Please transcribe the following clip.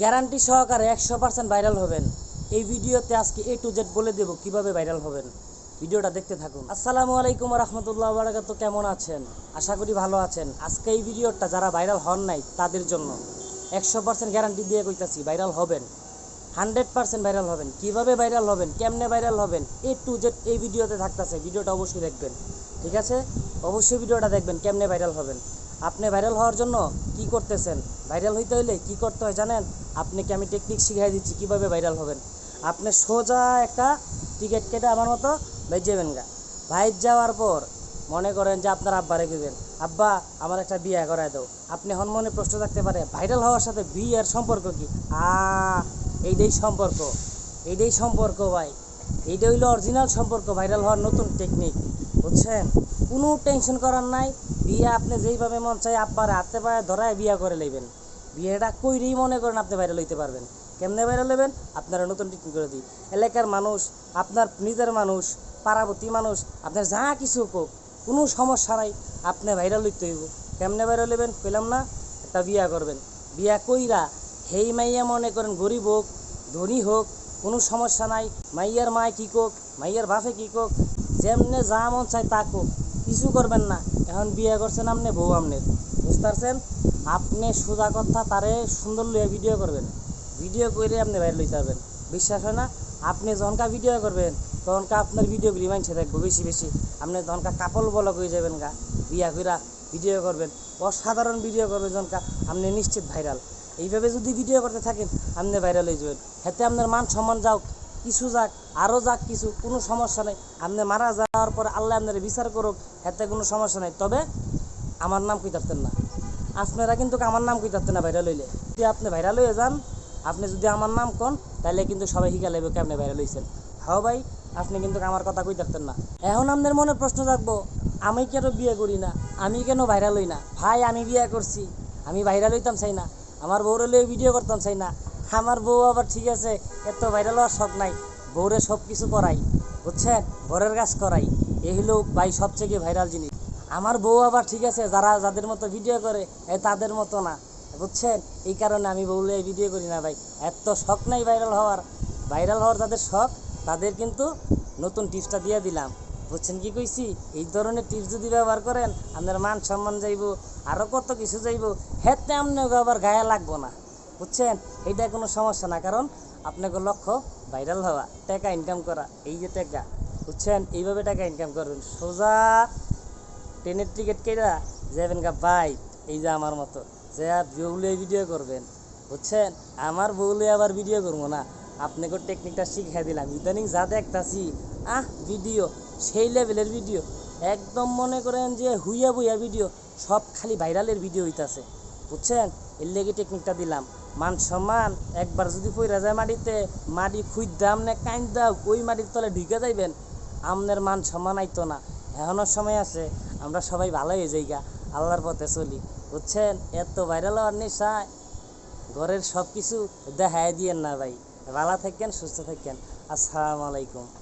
Guarantee সহকারে একশো percent viral হবেন। এই ভিডিওতে আজকে এ টু জেড বলে দেব কীভাবে ভাইরাল হবেন। ভিডিওটা দেখতে থাকুন। আসসালামু আলাইকুম রহমতুল্লাহ বারাকাত কেমন আছেন? আশা করি ভালো আছেন। আজকে এই ভিডিওটা যারা ভাইরাল হন নাই, তাদের জন্য একশো পার্সেন্ট গ্যারান্টি দিয়ে কইতাছি, ভাইরাল হবেন। হান্ড্রেড পার্সেন্ট ভাইরাল হবেন। কীভাবে ভাইরাল হবেন? কেমনে ভাইরাল হবেন? এ টু জেড এই ভিডিওতে থাকতেছে। ভিডিওটা অবশ্যই দেখবেন। ঠিক আছে? অবশ্যই ভিডিওটা দেখবেন, কেমনে ভাইরাল হবেন। আপনি ভাইরাল হওয়ার জন্য কি করতেছেন? ভাইরাল হইতে হইলে কি করতে হয় জানেন? আপনাকে আমি টেকনিক শিখাই দিচ্ছি কীভাবে ভাইরাল হবেন। আপনি সোজা একটা টিকিট কেটে আমার মতো বাইর যাবেন গা। বাইর যাওয়ার পর মনে করেন যে আপনার আব্বা রেখে দেবেন। আব্বা, আমার একটা বিয়ে করায় দাও। আপনি হন মনে প্রশ্ন থাকতে পারে ভাইরাল হওয়ার সাথে বিয়ের সম্পর্ক কি? আ, এইটাই সম্পর্ক। এইটাই সম্পর্ক ভাই। এইটা হইল অরিজিনাল সম্পর্ক ভাইরাল হওয়ার নতুন টেকনিক বুঝছেন? কোনো টেনশন করার নাই। বিয়ে আপনি যেইভাবে মন চাই আব্বার হাতে পায়ে ধরায় বিয়ে করে লইবেন। বিয়েটা কইরেই মনে করেন আপনি ভাইরাল হইতে পারবেন। কেমনে ভাইরাল হবেন আপনারা নতুন টেকনিক করে দিই এলাকার মানুষ, আপনার নিজের মানুষ পারাবতী মানুষ, আপনার যা কিছু হোক, কোনো সমস্যা নাই, আপনি ভাইরাল হইতে হইব। কেমনে ভাইরাল হইবেন পেলাম না, একটা বিয়া করবেন। বিয়া কইরা হেই মাইয়া মনে করেন গরিব হোক, ধনী হোক, কোনো সমস্যা নাই। মাইয়ার মায় কী কোক? মাইয়ার বাপে কী কোক? যেমনে যা মন চায় তা কোক কিছু করবেন না। এখন বিয়ে করছেন আপনি, বউ আমনের বুঝতে পারছেন? আপনি সোজা কথা তারে সুন্দর লইয়া ভিডিও করবেন। ভিডিও করে আপনি বাইরে লইতে পারবেন। বিশ্বাস হয় না? আপনি যখনকা ভিডিও করবেন, তখনকা আপনার ভিডিওগুলি মানছে দেখব বেশি বেশি। আপনি তখনকা কাপল বলক হয়ে যাবেন গা। বিয়া কইরা ভিডিও করবেন। অসাধারণ ভিডিও করবেন যখনকা আপনি নিশ্চিত ভাইরাল। এইভাবে যদি ভিডিও করতে থাকেন, আপনি ভাইরাল হয়ে যাবেন। হাতে আপনার মান সম্মান যাও কিছু যাক আরও যাক কিছু, কোনো সমস্যা নেই। আপনি মারা যাওয়ার পর আল্লাহ আপনার বিচার করুক, হাতে কোনো সমস্যা নেই। তবে আমার নাম কইতারতেন না। আপনারা কিন্তু আমার নাম কইতারতেন না ভাইরাল হইলে। যদি আপনি ভাইরাল হয়ে যান, আপনি যদি আমার নাম কন তাহলে কিন্তু সবাই শিখা লাগবে আপনি ভাইরাল হয়েছেন হাও ভাই, আপনি কিন্তু আমার কথা কই থাকতেন না। এখন আপনার মনে প্রশ্ন থাকব আমি কেন বিয়ে করি না? আমি কেন ভাইরাল হই না? ভাই, আমি বিয়ে করছি। আমি ভাইরাল হইতাম চাই না। আমার বউরে ভিডিও করতাম চাই না। আমার বউ আবার ঠিক আছে, এত ভাইরাল হওয়ার শখ নাই। বউরে সব কিছু করাই, বুঝছেন? ঘরের কাজ করাই, এই হলো ভাই সবচেয়ে ভাইরাল জিনিস। আমার বউ আবার ঠিক আছে, যারা যাদের মতো ভিডিও করে তাদের মতো না, বুঝছেন? এই কারণে আমি বউলে ভিডিও করি না ভাই। এত শখ নাই ভাইরাল হওয়ার। ভাইরাল হওয়ার যাদের শখ, তাদের কিন্তু নতুন টিপসটা দিয়ে দিলাম। বুঝছেন কি কইছি? এই ধরনের টিপস যদি ব্যবহার করেন, আপনার মান সম্মান যাইব আরও কত কিছু যাইব হেতে আপনাকে আবার গায়ে লাগবো না। বুঝছেন? এইটা কোনো সমস্যা না, কারণ আপনাকে লক্ষ্য ভাইরাল হওয়া, টাকা ইনকাম করা, এই যে টাকা, বুঝছেন? এইভাবে টাকা ইনকাম করবেন। সোজা ট্রেনের টিকিট কেটে যাবেন গা, ভাই, এই যে আমার মতো। যে বউলে ভিডিও করবেন, বুঝছেন? আমার বউলে আবার ভিডিও করব না। আপনাকে টেকনিকটা শিখিয়ে দিলাম। ইদানিং যা দেখতাছি, আহ ভিডিও সেই লেভেলের ভিডিও একদম মনে করেন যে হুইয়া বুইয়া ভিডিও সব খালি ভাইরালের ভিডিও হইতাছে। বুঝছেন? এর লেগে টেকনিকটা দিলাম। মান সম্মান, একবার যদি পইরা যায় মাটিতে, মাটি খুঁজ দাম না কাইন দাও ওই মাটির তলে ঢুকে যাইবেন, আমনের মান সম্মান আইতো না। এখনও সময় আছে, আমরা সবাই ভালো হয়ে যাই গা আল্লাহর পথে চলি। বুঝছেন? এত ভাইরাল হওয়ার নেশায় ঘরের সব কিছু দেখায় দিয়েন না ভাই। ভালো থাকেন, সুস্থ থাকেন। আসসালামু আলাইকুম।